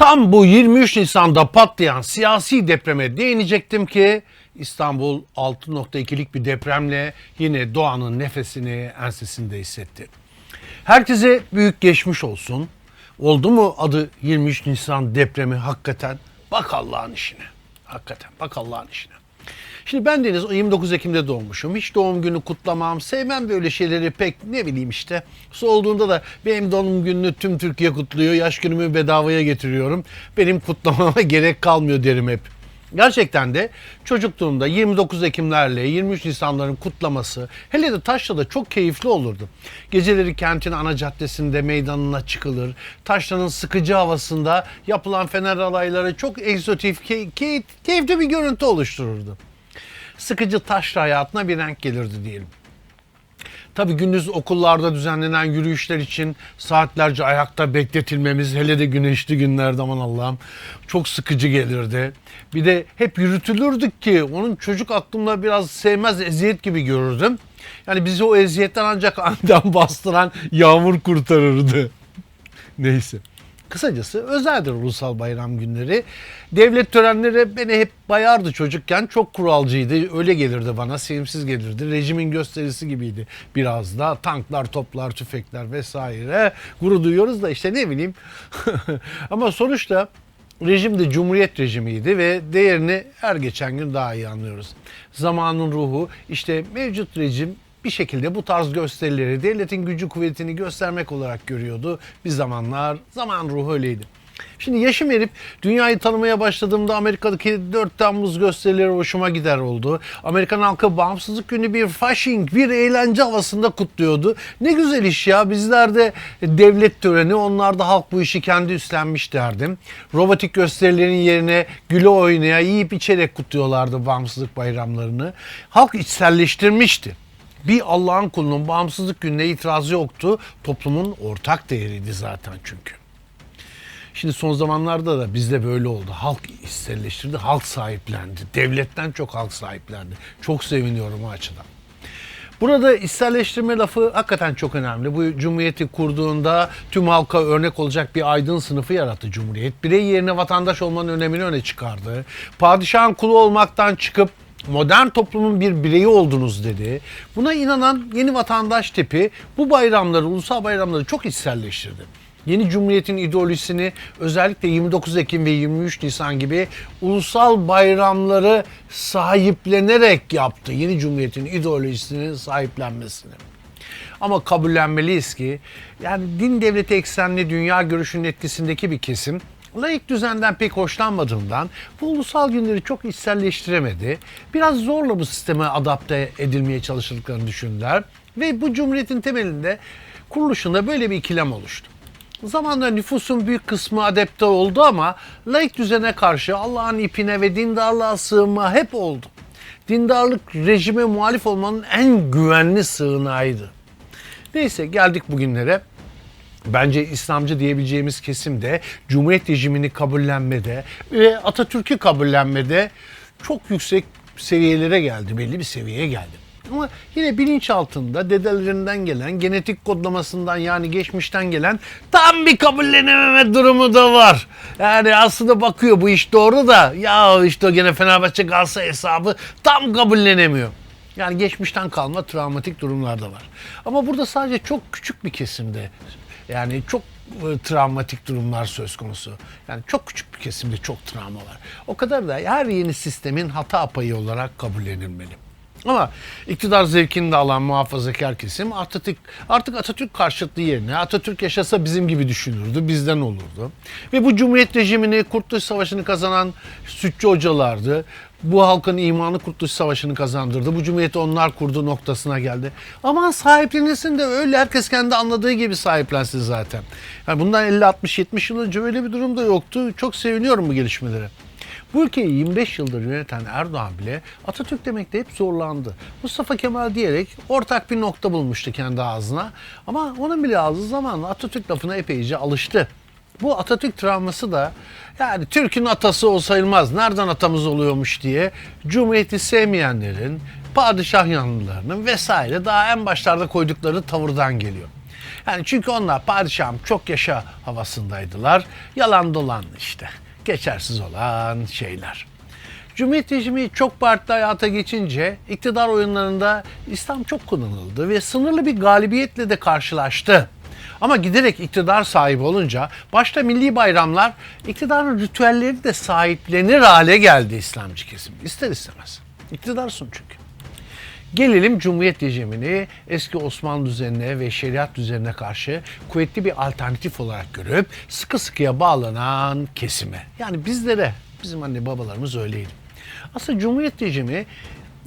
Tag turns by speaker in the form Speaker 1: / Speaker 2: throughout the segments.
Speaker 1: Tam bu 23 Nisan'da patlayan siyasi depreme değinecektim ki İstanbul 6.2'lik bir depremle yine doğanın nefesini ensesinde hissetti. Herkese büyük geçmiş olsun. Oldu mu adı 23 Nisan depremi hakikaten? Bak Allah'ın işine. Hakikaten bak Allah'ın işine. Şimdi ben Deniz 29 Ekim'de doğmuşum. Hiç doğum günü kutlamam. Sevmem böyle şeyleri pek ne bileyim işte. Olduğunda da benim doğum gününü tüm Türkiye kutluyor. Yaş günümü bedavaya getiriyorum. Benim kutlamama gerek kalmıyor derim hep. Gerçekten de çocukluğumda 29 Ekimlerle 23 Nisanların kutlaması hele de Taşra'da çok keyifli olurdu. Geceleri kentin ana caddesinde meydanına çıkılır. Taşra'nın sıkıcı havasında yapılan fener alayları çok egzotik, key- key- keyifli bir görüntü oluştururdu. Sıkıcı Taşra hayatına bir renk gelirdi diyelim. Tabii gündüz okullarda düzenlenen yürüyüşler için saatlerce ayakta bekletilmemiz hele de güneşli günlerde aman Allah'ım çok sıkıcı gelirdi. Bir de hep yürütülürdük ki onun çocuk aklımda biraz sevmez eziyet gibi görürdüm. Yani bizi o eziyetten ancak aniden bastıran yağmur kurtarırdı. Neyse. Kısacası özeldir ulusal bayram günleri. Devlet törenleri beni hep bayardı çocukken. Çok kuralcıydı. Öyle gelirdi bana. Sevimsiz gelirdi. Rejimin gösterisi gibiydi biraz da. Tanklar, toplar, tüfekler vesaire. Gurur duyuyoruz da işte ne bileyim. Ama sonuçta rejim de cumhuriyet rejimiydi ve değerini her geçen gün daha iyi anlıyoruz. Zamanın ruhu işte mevcut rejim bir şekilde bu tarz gösterileri devletin gücü kuvvetini göstermek olarak görüyordu. Bir zamanlar zaman ruhu öyleydi. Şimdi yaşım erip dünyayı tanımaya başladığımda Amerika'daki 4 Temmuz gösterileri hoşuma gider oldu. Amerikan halkı bağımsızlık günü bir fasching, bir eğlence havasında kutluyordu. Ne güzel iş ya bizler de devlet töreni onlar da halk bu işi kendi üstlenmiş derdim. Robotik gösterilerin yerine güle oynaya yiyip içerek kutluyorlardı bağımsızlık bayramlarını. Halk içselleştirmişti bir Allah'ın kulunun bağımsızlık gününe itirazı yoktu. Toplumun ortak değeriydi zaten çünkü. Şimdi son zamanlarda da bizde böyle oldu. Halk içselleştirdi, halk sahiplendi. Devletten çok halk sahiplendi. Çok seviniyorum o açıdan. Burada içselleştirme lafı hakikaten çok önemli. Bu cumhuriyeti kurduğunda tüm halka örnek olacak bir aydın sınıfı yarattı cumhuriyet. Birey yerine vatandaş olmanın önemini öne çıkardı. Padişahın kulu olmaktan çıkıp modern toplumun bir bireyi oldunuz dedi. Buna inanan yeni vatandaş tipi bu bayramları, ulusal bayramları çok içselleştirdi. Yeni Cumhuriyet'in ideolojisini özellikle 29 Ekim ve 23 Nisan gibi ulusal bayramları sahiplenerek yaptı. Yeni Cumhuriyet'in ideolojisinin sahiplenmesini. Ama kabullenmeliyiz ki yani din devleti eksenli dünya görüşünün etkisindeki bir kesim laik düzenden pek hoşlanmadığından bu ulusal günleri çok içselleştiremedi. Biraz zorla bu sisteme adapte edilmeye çalıştıklarını düşündüler ve bu cumhuriyetin temelinde kuruluşunda böyle bir ikilem oluştu. Zamanla nüfusun büyük kısmı adapte oldu ama laik düzene karşı Allah'ın ipine ve dindarlığa sığınma hep oldu. Dindarlık rejime muhalif olmanın en güvenli sığınağıydı. Neyse geldik bugünlere. Bence İslamcı diyebileceğimiz kesim de Cumhuriyet rejimini kabullenmede ve Atatürk'ü kabullenmede çok yüksek seviyelere geldi, belli bir seviyeye geldi. Ama yine bilinç altında dedelerinden gelen, genetik kodlamasından yani geçmişten gelen tam bir kabullenememe durumu da var. Yani aslında bakıyor bu iş doğru da ya işte o gene Fenerbahçe kalsa hesabı tam kabullenemiyor. Yani geçmişten kalma travmatik durumlar da var. Ama burada sadece çok küçük bir kesimde yani çok e, travmatik durumlar söz konusu. Yani çok küçük bir kesimde çok travma var. O kadar da her yeni sistemin hata payı olarak kabullenilmeli. Ama iktidar zevkini de alan muhafazakar kesim Atatürk, artık Atatürk karşıtlığı yerine Atatürk yaşasa bizim gibi düşünürdü, bizden olurdu. Ve bu Cumhuriyet rejimini Kurtuluş Savaşı'nı kazanan sütçü hocalardı. Bu halkın imanı Kurtuluş Savaşı'nı kazandırdı. Bu cumhuriyeti onlar kurdu noktasına geldi. Aman sahiplenilsin de öyle herkes kendi anladığı gibi sahiplensin zaten. Yani bundan 50, 60, 70 yıl önce öyle bir durum da yoktu. Çok seviniyorum bu gelişmelere. Bu ülkeyi 25 yıldır yöneten Erdoğan bile Atatürk demekte hep zorlandı. Mustafa Kemal diyerek ortak bir nokta bulmuştu kendi ağzına. Ama onun bile ağzı zamanla Atatürk lafına epeyce alıştı. Bu Atatürk travması da yani Türk'ün atası o sayılmaz. Nereden atamız oluyormuş diye Cumhuriyeti sevmeyenlerin, padişah yanlılarının vesaire daha en başlarda koydukları tavırdan geliyor. Yani çünkü onlar padişahım çok yaşa havasındaydılar. Yalan dolan işte. Geçersiz olan şeyler. Cumhuriyet rejimi çok partili hayata geçince iktidar oyunlarında İslam çok kullanıldı ve sınırlı bir galibiyetle de karşılaştı. Ama giderek iktidar sahibi olunca başta milli bayramlar iktidarın ritüelleri de sahiplenir hale geldi İslamcı kesim. İster istemez. İktidarsın çünkü. Gelelim Cumhuriyet rejimini eski Osmanlı düzenine ve şeriat düzenine karşı kuvvetli bir alternatif olarak görüp sıkı sıkıya bağlanan kesime. Yani bizlere, bizim anne babalarımız öyleydi. Aslında Cumhuriyet rejimi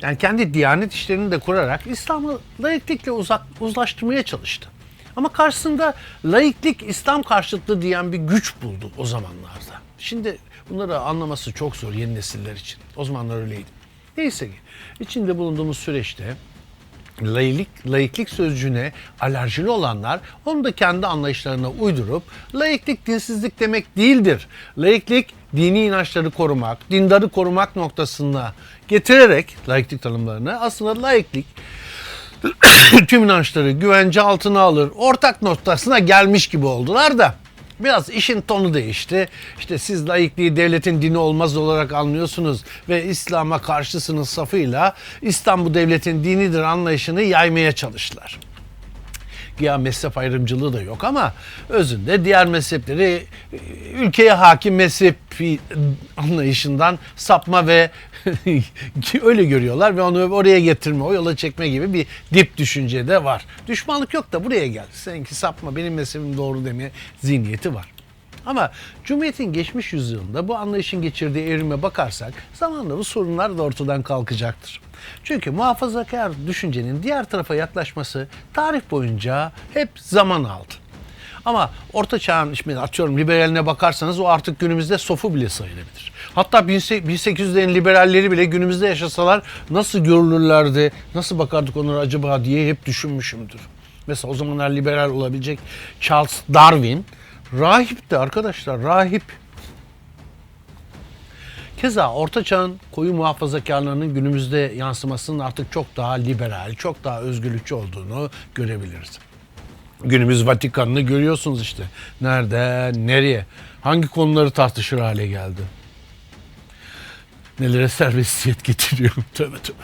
Speaker 1: yani kendi diyanet işlerini de kurarak İslam'ı laiklikle uzak, uzlaştırmaya çalıştı. Ama karşısında laiklik İslam karşıtlığı diyen bir güç buldu o zamanlarda. Şimdi bunları anlaması çok zor yeni nesiller için. O zamanlar öyleydi. Neyse ki içinde bulunduğumuz süreçte laiklik, laiklik sözcüğüne alerjili olanlar onu da kendi anlayışlarına uydurup laiklik dinsizlik demek değildir. Laiklik dini inançları korumak, dindarı korumak noktasına getirerek laiklik tanımlarını aslında laiklik tüm inançları güvence altına alır. Ortak noktasına gelmiş gibi oldular da biraz işin tonu değişti. İşte siz laikliği devletin dini olmaz olarak anlıyorsunuz ve İslam'a karşısınız safıyla İslam bu devletin dinidir anlayışını yaymaya çalıştılar. Ya mezhep ayrımcılığı da yok ama özünde diğer mezhepleri ülkeye hakim mezhep anlayışından sapma ve öyle görüyorlar ve onu oraya getirme, o yola çekme gibi bir dip düşünce de var. Düşmanlık yok da buraya gel. Seninki sapma, benim mezhebim doğru demeye zihniyeti var. Ama Cumhuriyet'in geçmiş yüzyılında bu anlayışın geçirdiği evrime bakarsak zamanla bu sorunlar da ortadan kalkacaktır. Çünkü muhafazakar düşüncenin diğer tarafa yaklaşması tarih boyunca hep zaman aldı. Ama orta çağın şimdi atıyorum liberaline bakarsanız o artık günümüzde sofu bile sayılabilir. Hatta 1800'lerin liberalleri bile günümüzde yaşasalar nasıl görülürlerdi, nasıl bakardık onlara acaba diye hep düşünmüşümdür. Mesela o zamanlar liberal olabilecek Charles Darwin rahipti arkadaşlar, rahip. Keza Orta Çağ'ın koyu muhafazakarlarının günümüzde yansımasının artık çok daha liberal, çok daha özgürlükçü olduğunu görebiliriz. Günümüz Vatikan'ını görüyorsunuz işte. Nerede, nereye, hangi konuları tartışır hale geldi. Nelere serbestiyet getiriyor. tövbe tövbe.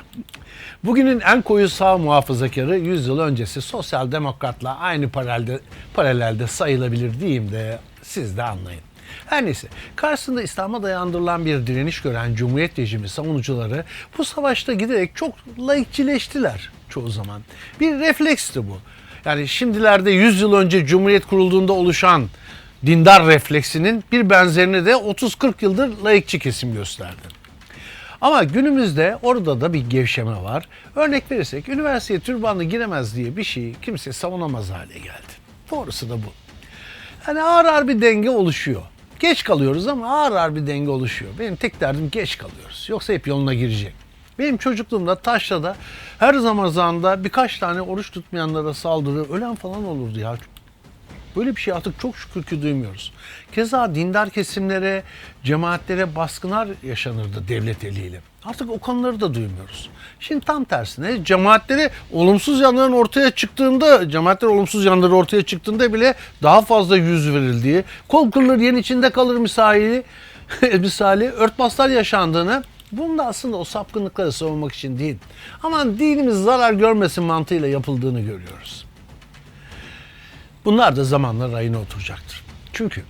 Speaker 1: Bugünün en koyu sağ muhafazakarı 100 yıl öncesi sosyal demokratla aynı paralelde, paralelde sayılabilir diyeyim de siz de anlayın. Her neyse karşısında İslam'a dayandırılan bir direniş gören Cumhuriyet rejimi savunucuları bu savaşta giderek çok laikçileştiler çoğu zaman. Bir refleksti bu. Yani şimdilerde 100 yıl önce Cumhuriyet kurulduğunda oluşan dindar refleksinin bir benzerini de 30-40 yıldır laikçi kesim gösterdi. Ama günümüzde orada da bir gevşeme var. Örnek verirsek üniversiteye türbanlı giremez diye bir şeyi kimse savunamaz hale geldi. Doğrusu da bu. Yani ağır ağır bir denge oluşuyor. Geç kalıyoruz ama ağır ağır bir denge oluşuyor. Benim tek derdim geç kalıyoruz. Yoksa hep yoluna girecek. Benim çocukluğumda Taşra'da her Ramazan'da birkaç tane oruç tutmayanlara saldırı, ölen falan olurdu ya. Böyle bir şey artık çok şükür ki duymuyoruz. Keza dindar kesimlere, cemaatlere baskınlar yaşanırdı devlet eliyle. Artık o konuları da duymuyoruz. Şimdi tam tersine cemaatlere olumsuz yanların ortaya çıktığında, cemaatler olumsuz yanları ortaya çıktığında bile daha fazla yüz verildiği, kol kırılır yen içinde kalır misali, misali örtbaslar yaşandığını bunun da aslında o sapkınlıkları savunmak için değil. Aman dinimiz zarar görmesin mantığıyla yapıldığını görüyoruz. Bunlar da zamanla rayına oturacaktır. Çünkü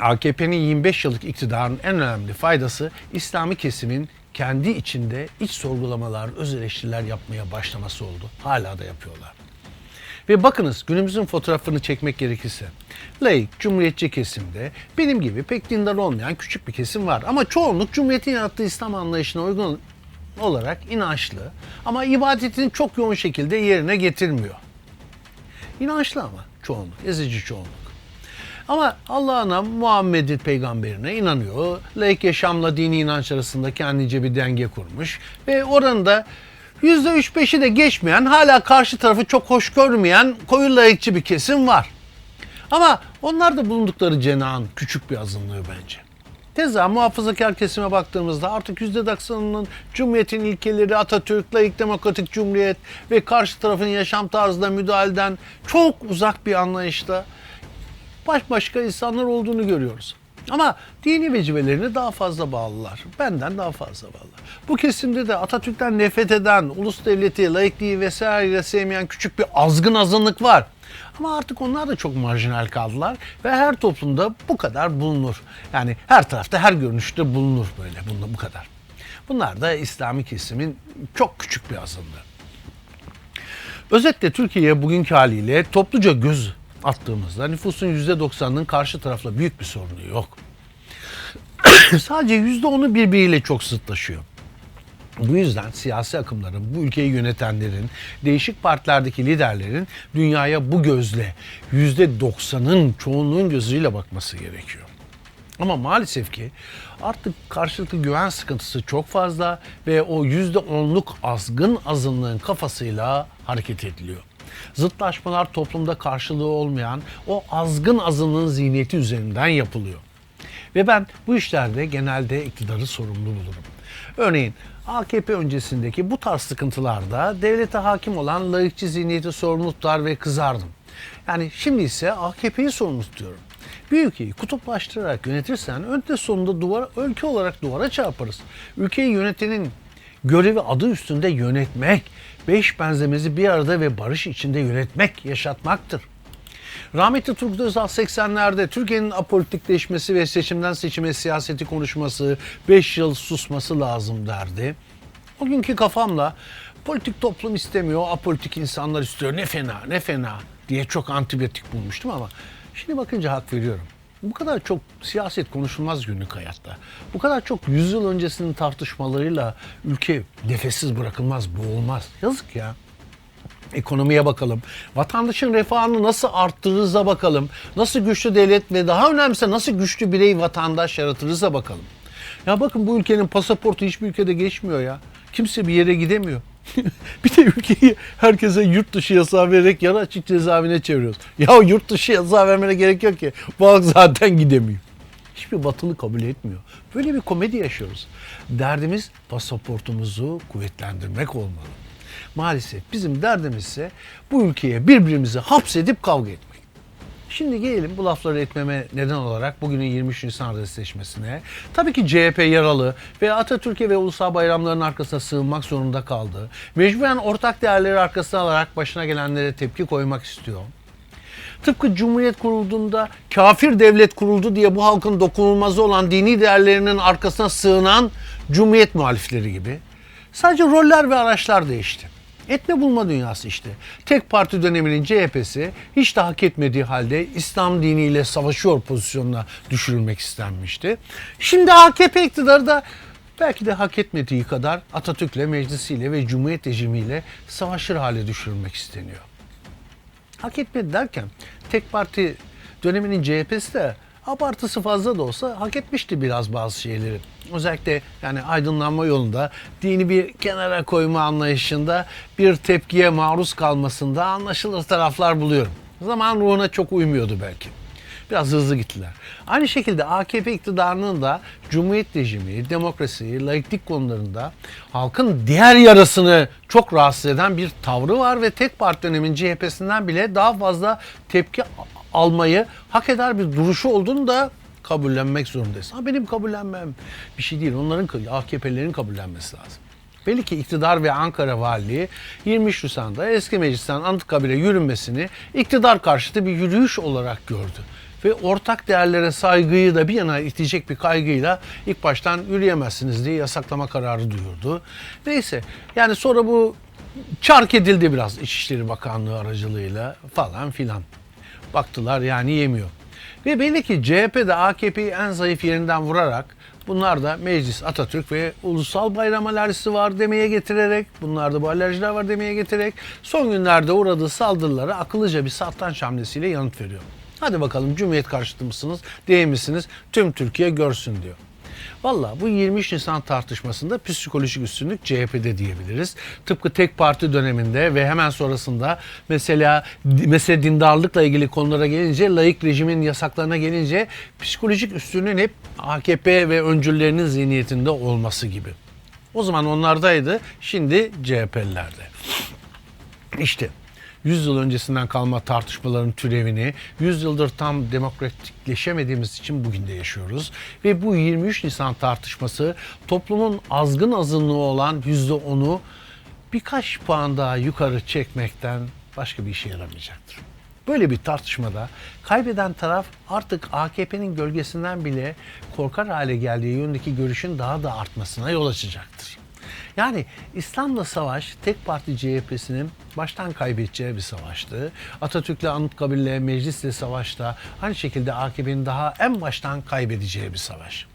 Speaker 1: AKP'nin 25 yıllık iktidarın en önemli faydası İslami kesimin kendi içinde iç sorgulamalar, öz eleştiriler yapmaya başlaması oldu. Hala da yapıyorlar. Ve bakınız günümüzün fotoğrafını çekmek gerekirse laik, cumhuriyetçi kesimde benim gibi pek dindar olmayan küçük bir kesim var. Ama çoğunluk cumhuriyetin yarattığı İslam anlayışına uygun olarak inançlı ama ibadetini çok yoğun şekilde yerine getirmiyor. İnançlı ama çoğunluk, ezici çoğunluk. Ama Allah'ına, Muhammed'in peygamberine inanıyor. Laik yaşamla dini inanç arasında kendince bir denge kurmuş. Ve oranında %3-5'i de geçmeyen, hala karşı tarafı çok hoş görmeyen koyu laikçi bir kesim var. Ama onlar da bulundukları cenahın küçük bir azınlığı bence. Keza muhafazakar kesime baktığımızda artık %90'ının Cumhuriyet'in ilkeleri Atatürk, layık demokratik cumhuriyet ve karşı tarafın yaşam tarzına müdahaleden çok uzak bir anlayışta baş başka insanlar olduğunu görüyoruz. Ama dini vecibelerine daha fazla bağlılar. Benden daha fazla bağlılar. Bu kesimde de Atatürk'ten nefret eden, ulus devleti, laikliği vesaire sevmeyen küçük bir azgın azınlık var. Ama artık onlar da çok marjinal kaldılar ve her toplumda bu kadar bulunur. Yani her tarafta her görünüşte bulunur böyle bunda bu kadar. Bunlar da İslami kesimin çok küçük bir azınlığı. Özetle Türkiye'ye bugünkü haliyle topluca göz attığımızda nüfusun %90'ının karşı tarafla büyük bir sorunu yok. Sadece %10'u birbiriyle çok zıtlaşıyor. Bu yüzden siyasi akımların, bu ülkeyi yönetenlerin, değişik partilerdeki liderlerin dünyaya bu gözle %90'ın çoğunluğun gözüyle bakması gerekiyor. Ama maalesef ki artık karşılıklı güven sıkıntısı çok fazla ve o %10'luk azgın azınlığın kafasıyla hareket ediliyor. Zıtlaşmalar toplumda karşılığı olmayan o azgın azınlığın zihniyeti üzerinden yapılıyor. Ve ben bu işlerde genelde iktidarı sorumlu bulurum. Örneğin AKP öncesindeki bu tarz sıkıntılarda devlete hakim olan layıkçı zihniyeti sorumlu tutar ve kızardım. Yani şimdi ise AKP'yi sorumlu tutuyorum. Bir ülkeyi kutuplaştırarak yönetirsen önde sonunda duvara, ülke olarak duvara çarparız. Ülkeyi yönetenin görevi adı üstünde yönetmek, beş benzemezi bir arada ve barış içinde yönetmek, yaşatmaktır. Rahmetli Turgut Özal 80'lerde Türkiye'nin apolitikleşmesi ve seçimden seçime siyaseti konuşması, 5 yıl susması lazım derdi. O günkü kafamla politik toplum istemiyor, apolitik insanlar istiyor. Ne fena, ne fena diye çok antibiyotik bulmuştum ama şimdi bakınca hak veriyorum. Bu kadar çok siyaset konuşulmaz günlük hayatta. Bu kadar çok yüzyıl öncesinin tartışmalarıyla ülke nefessiz bırakılmaz, boğulmaz. Yazık ya. Ekonomiye bakalım. Vatandaşın refahını nasıl arttırırıza bakalım. Nasıl güçlü devlet ve daha önemlisi nasıl güçlü birey vatandaş yaratırıza bakalım. Ya bakın bu ülkenin pasaportu hiçbir ülkede geçmiyor ya. Kimse bir yere gidemiyor. bir de ülkeyi herkese yurt dışı yasağı vererek yarı açık cezaevine çeviriyoruz. Ya yurt dışı yasağı vermene gerek yok ki. Bu halk zaten gidemiyor. Hiçbir batılı kabul etmiyor. Böyle bir komedi yaşıyoruz. Derdimiz pasaportumuzu kuvvetlendirmek olmalı. Maalesef bizim derdimiz ise bu ülkeye birbirimizi hapsedip kavga etmek. Şimdi gelelim bu lafları etmeme neden olarak bugünün 23 Nisan Adresleşmesi'ne. Tabii ki CHP yaralı ve Atatürk'e ve ulusal bayramların arkasına sığınmak zorunda kaldı. Mecburen ortak değerleri arkasına alarak başına gelenlere tepki koymak istiyor. Tıpkı Cumhuriyet kurulduğunda kafir devlet kuruldu diye bu halkın dokunulmazı olan dini değerlerinin arkasına sığınan Cumhuriyet muhalifleri gibi. Sadece roller ve araçlar değişti. Etme bulma dünyası işte. Tek parti döneminin CHP'si hiç de hak etmediği halde İslam diniyle savaşıyor pozisyonuna düşürülmek istenmişti. Şimdi AKP iktidarı da belki de hak etmediği kadar Atatürk'le, meclisiyle ve Cumhuriyet rejimiyle savaşır hale düşürülmek isteniyor hak etmedi derken tek parti döneminin CHP'si de abartısı fazla da olsa hak etmişti biraz bazı şeyleri. Özellikle yani aydınlanma yolunda dini bir kenara koyma anlayışında bir tepkiye maruz kalmasında anlaşılır taraflar buluyorum. Zaman ruhuna çok uymuyordu belki. Biraz hızlı gittiler. Aynı şekilde AKP iktidarının da Cumhuriyet rejimi, demokrasi, laiklik konularında halkın diğer yarısını çok rahatsız eden bir tavrı var ve tek parti dönemin CHP'sinden bile daha fazla tepki almayı hak eder bir duruşu olduğunu da kabullenmek zorundayız. Ama benim kabullenmem bir şey değil. Onların AKP'lerin kabullenmesi lazım. Belli ki iktidar ve Ankara Valiliği 23 Nisan'da eski meclisten Anıtkabir'e yürünmesini iktidar karşıtı bir yürüyüş olarak gördü ve ortak değerlere saygıyı da bir yana itecek bir kaygıyla ilk baştan yürüyemezsiniz diye yasaklama kararı duyurdu. Neyse yani sonra bu çark edildi biraz İçişleri Bakanlığı aracılığıyla falan filan. Baktılar yani yemiyor. Ve belli ki CHP de AKP'yi en zayıf yerinden vurarak bunlar da meclis Atatürk ve ulusal bayram alerjisi var demeye getirerek bunlarda bu alerjiler var demeye getirerek son günlerde uğradığı saldırılara akıllıca bir satranç hamlesiyle yanıt veriyor. Hadi bakalım Cumhuriyet karşıtı mısınız değil misiniz tüm Türkiye görsün diyor. Valla bu 23 Nisan tartışmasında psikolojik üstünlük CHP'de diyebiliriz. Tıpkı tek parti döneminde ve hemen sonrasında mesela mesela dindarlıkla ilgili konulara gelince, layık rejimin yasaklarına gelince psikolojik üstünlüğün hep AKP ve öncüllerinin zihniyetinde olması gibi. O zaman onlardaydı, şimdi CHP'lilerde. İşte 100 yıl öncesinden kalma tartışmaların türevini 100 yıldır tam demokratikleşemediğimiz için bugün de yaşıyoruz. Ve bu 23 Nisan tartışması toplumun azgın azınlığı olan %10'u birkaç puan daha yukarı çekmekten başka bir işe yaramayacaktır. Böyle bir tartışmada kaybeden taraf artık AKP'nin gölgesinden bile korkar hale geldiği yönündeki görüşün daha da artmasına yol açacaktır. Yani İslam'la savaş tek parti CHP'sinin baştan kaybedeceği bir savaştı. Atatürk'le Anıtkabir'le meclisle savaşta aynı şekilde AKP'nin daha en baştan kaybedeceği bir savaş.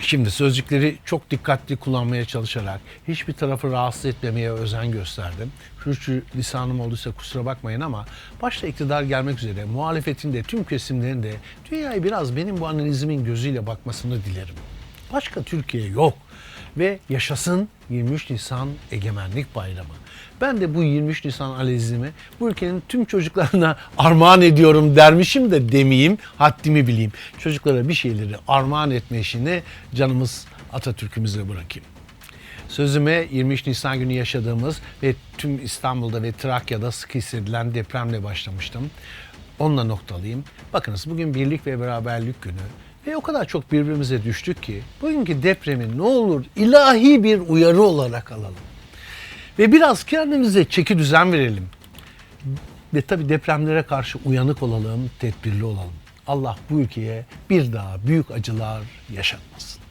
Speaker 1: Şimdi sözcükleri çok dikkatli kullanmaya çalışarak hiçbir tarafı rahatsız etmemeye özen gösterdim. Sürçü lisanım olduysa kusura bakmayın ama başta iktidar gelmek üzere muhalefetin de tüm kesimlerin de dünyayı biraz benim bu analizimin gözüyle bakmasını dilerim. Başka Türkiye yok ve yaşasın 23 Nisan Egemenlik Bayramı. Ben de bu 23 Nisan analizimi bu ülkenin tüm çocuklarına armağan ediyorum dermişim de demeyeyim, haddimi bileyim. Çocuklara bir şeyleri armağan etme işini canımız Atatürk'ümüze bırakayım. Sözüme 23 Nisan günü yaşadığımız ve tüm İstanbul'da ve Trakya'da sık hissedilen depremle başlamıştım. Onunla noktalayayım. Bakınız bugün birlik ve beraberlik günü ve o kadar çok birbirimize düştük ki bugünkü depremi ne olur ilahi bir uyarı olarak alalım. Ve biraz kendimize çeki düzen verelim. Ve tabii depremlere karşı uyanık olalım, tedbirli olalım. Allah bu ülkeye bir daha büyük acılar yaşatmasın.